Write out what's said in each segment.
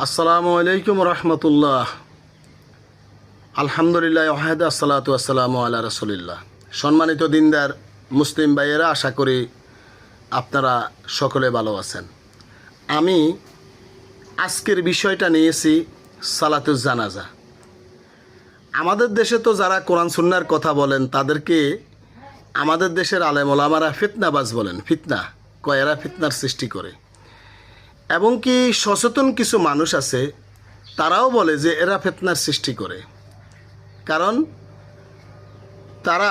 আসসালামু আলাইকুম রহমতুল্লাহ। আলহামদুলিল্লাহ ওয়াহেদ আসসালাতু আসসালামু আল্লাহ রসুলিল্লাহ। সম্মানিত দিনদার মুসলিম ভাইয়েরা, আশা করি আপনারা সকলে ভালো আছেন। আমি আজকের বিষয়টা নিয়েছি সালাতুজ জানাজা। আমাদের দেশে তো যারা কোরআন সুন্নার কথা বলেন, তাদেরকে আমাদের দেশের আলেম ওলামারা ফিতনাবাজ বলেন, ফিতনা, কয়েরা ফিতনার সৃষ্টি করে। এবং কি সচেতন কিছু মানুষ আছে, তারাও বলে যে এরা ফেতনার সৃষ্টি করে। কারণ তারা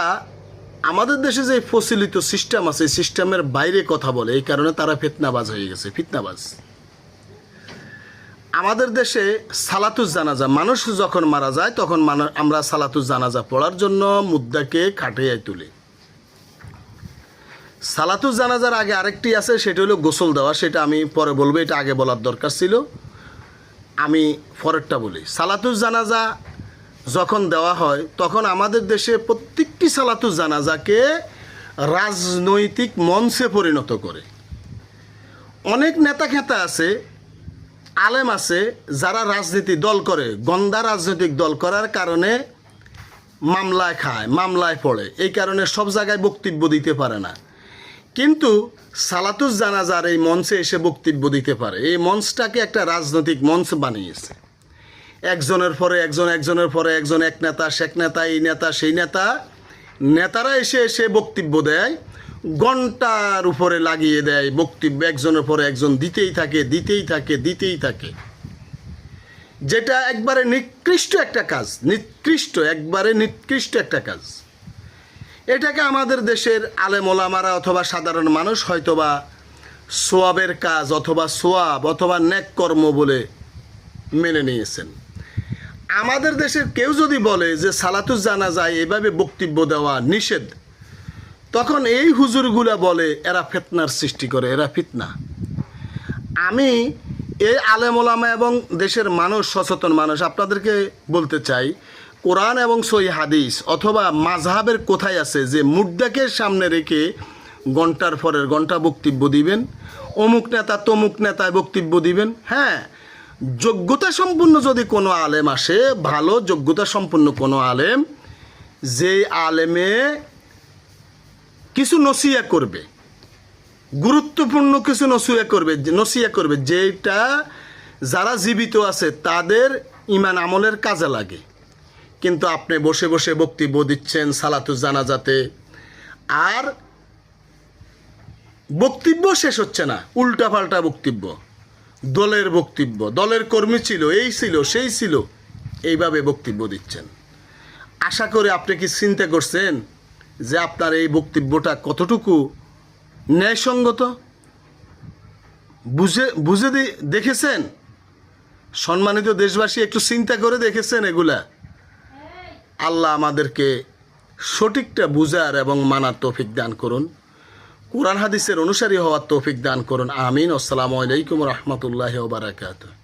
আমাদের দেশে যে প্রচলিত সিস্টেম আছে সিস্টেমের বাইরে কথা বলে, এই কারণে তারা ফেতনাবাজ হয়ে গেছে, ফিতনাবাজ। আমাদের দেশে সালাতুজ জানাজা, মানুষ যখন মারা যায়, তখন আমরা সালাতুজ জানাজা পড়ার জন্য মুদ্রাকে খাটিয়ে তুলি। সালাতুজ জানাজার আগে আরেকটি আছে, সেটা হলো গোসল দেওয়া, সেটা আমি পরে বলব, এটা আগে বলার দরকার ছিল। আমি পরেরটা বলি। সালাতুজ জানাজা যখন দেওয়া হয়, তখন আমাদের দেশে প্রত্যেকটি সালাতুজ জানাজাকে রাজনৈতিক মঞ্চে পরিণত করে। অনেক নেতা খেতা আছে, আলেম আছে, যারা রাজনীতি দল করে, গন্দা রাজনৈতিক দল করার কারণে মামলায় খায়, মামলায় পড়ে। এই কারণে সব জায়গায় বক্তব্য দিতে পারে না। কিন্তু সালাতুজ জানাজার এই মঞ্চে এসে বক্তব্য দিতে পারে। এই মঞ্চটাকে একটা রাজনৈতিক মঞ্চ বানিয়েছে। একজনের পরে একজন, একজনের পরে একজন, এক নেতা শেখ নেতা, এই নেতা, সেই নেতা। নেতারা এসে এসে বক্তব্য দেয় ঘণ্টার উপরে লাগিয়ে দেয় বক্তব্য, একজনের পরে একজন দিতেই থাকে দিতেই থাকে দিতেই থাকে। যেটা একবারে নিকৃষ্ট একটা কাজ, নিকৃষ্ট, একবারে নিকৃষ্ট একটা কাজ। এটাকে আমাদের দেশের আলেম ওলামারা অথবা সাধারণ মানুষ হয়তোবা সোয়াবের কাজ অথবা সোয়াব অথবা ন্যাক কর্ম বলে মেনে নিয়েছেন। আমাদের দেশের কেউ যদি বলে যে সালাতুজ জানা যায় এভাবে বক্তব্য দেওয়া নিষেধ, তখন এই হুজুরগুলা বলে এরা ফেতনার সৃষ্টি করে, এরা ফিতনা। আমি এই আলেম ওলামা এবং দেশের মানুষ, সচেতন মানুষ, আপনাদেরকে বলতে চাই কোরআন এবং সই হাদিস অথবা মাঝহাবের কোথায় আছে যে মুদ্রাকে সামনে রেখে ঘণ্টার পরের ঘণ্টা বক্তব্য দিবেন, অমুক নেতা তমুক নেতায় বক্তব্য দিবেন হ্যাঁ যোগ্যতা সম্পন্ন যদি কোনো আলেম আসে, ভালো যোগ্যতা সম্পন্ন কোনো আলেম, যে আলেমে কিছু নসিয়া করবে, গুরুত্বপূর্ণ কিছু নসিয়া করবে নসিয়া করবে যেটা যারা জীবিত আছে তাদের ইমান আমলের কাজে লাগে। কিন্তু আপনি বসে বসে বক্তব্য দিচ্ছেন সালাতু জানাজাতে। আর বক্তব্য শেষ হচ্ছে না, উল্টাপাল্টা বক্তব্য। দলের বক্তব্য, দলের কর্মী ছিল, এই ছিল, সেই ছিল, এইভাবে বক্তব্য দিচ্ছেন। আশা করে আপনি কি চিন্তা করছেন যে আপনার এই বক্তব্যটা কতটুকু ন্যায়সঙ্গত? বুঝে বুঝে দেখেছেন? সম্মানিত দেশবাসী, একটু চিন্তা করে দেখেছেন এগুলা। আল্লাহ আমাদেরকে সঠিকটা বুঝার এবং মানার তৌফিক দান করুন। কোরআন হাদিসের অনুসারী হওয়ার তৌফিক দান করুন। আমিন। আসসালামু আলাইকুম রহমতুল্লাহ বারাকাতুহ।